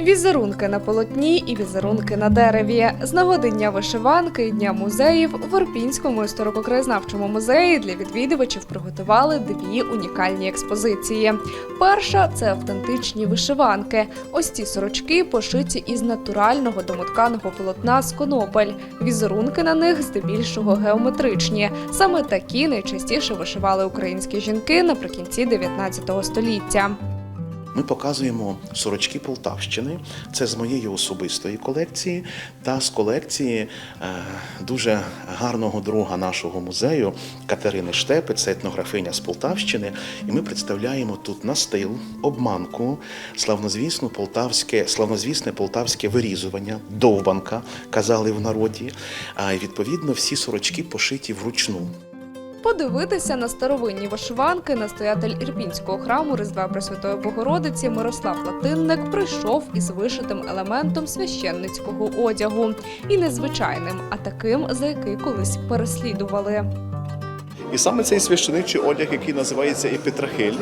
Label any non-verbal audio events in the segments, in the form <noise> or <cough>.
Візерунки на полотні і візерунки на дереві. З нагоди дня вишиванки і дня музеїв в Ірпінському історико-краєзнавчому музеї для відвідувачів приготували дві унікальні експозиції. Перша це автентичні вишиванки. Ось ці сорочки пошиті із натурального домотканого полотна з конопель. Візерунки на них здебільшого геометричні. Саме такі найчастіше вишивали українські жінки наприкінці 19 століття. Ми показуємо сорочки Полтавщини. Це з моєї особистої колекції та з колекції е, дуже гарного друга нашого музею Катерини Штепи, це етнографиня з Полтавщини. І ми представляємо тут настил, обманку, славнозвісну полтавське, славнозвісне полтавське вирізування, довбанка, казали в народі. А відповідно всі сорочки пошиті вручну. Подивитися на старовинні вишиванки настоятель Ірпінського храму Різдва Пресвятої Богородиці Мирослав Латинник прийшов із вишитим елементом священницького одягу. І не звичайним, а таким, за який колись переслідували. І саме цей священичий одяг, який називається епітрахиль,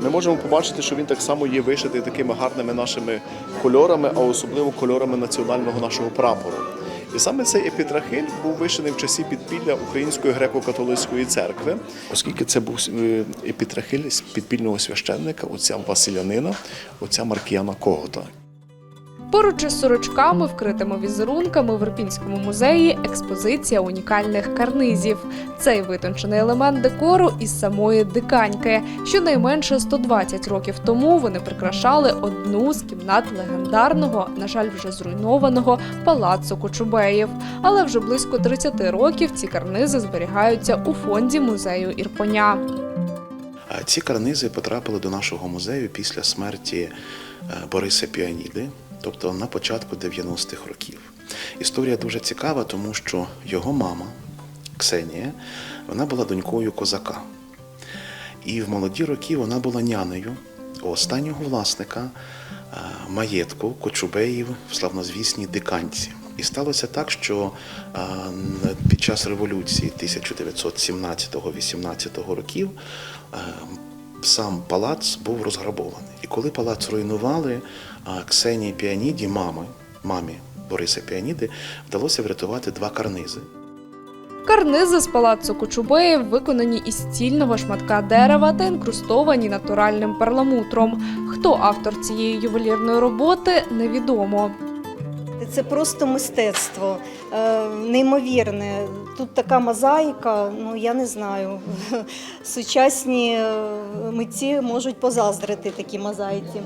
ми можемо побачити, що він так само є вишитий такими гарними нашими кольорами, а особливо кольорами національного нашого прапору. І саме цей епітрахиль був вишений в часі підпілля Української греко-католицької церкви, оскільки це був е, епітрахиль підпільного священника, отця Василянина, отця Маркіяна Когота. Поруч із сорочками, вкритими візерунками в Ірпінському музеї експозиція унікальних карнизів. Цей витончений елемент декору із самої диканьки. Щонайменше 120 років тому вони прикрашали одну з кімнат легендарного, на жаль, вже зруйнованого палацу Кочубеїв. Але вже близько 30 років ці карнизи зберігаються у фонді музею Ірпеня. Ці карнизи потрапили до нашого музею після смерті е, Бориса Піаніди, тобто на початку 90-х років. Історія дуже цікава, тому що його мама Ксенія вона була донькою козака. І в молоді роки вона була нянею останнього власника е, маєтку Кочубеїв в славнозвісній Диканці. І сталося так, що е, під час революції 1917-18 років е, сам палац був розграбований. І коли палац руйнували, Ксенії Піаніді, мами, мамі Бориса Піаніди, вдалося врятувати два карнизи. Карнизи з палацу Кочубеїв виконані із цільного шматка дерева та інкрустовані натуральним перламутром. Хто автор цієї ювелірної роботи, невідомо. Це просто мистецтво, е, неймовірне. Тут така мозаїка, ну я не знаю. <laughs> Сучасні е, митці можуть позаздрити такі мозаїці.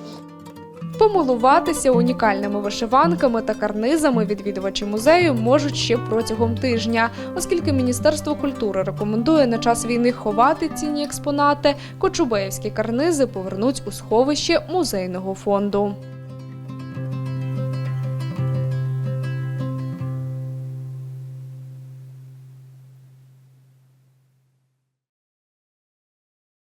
Помилуватися унікальними вишиванками та карнизами відвідувачі музею можуть ще протягом тижня, оскільки Міністерство культури рекомендує на час війни ховати цінні експонати, кочубеївські карнизи повернуть у сховище музейного фонду.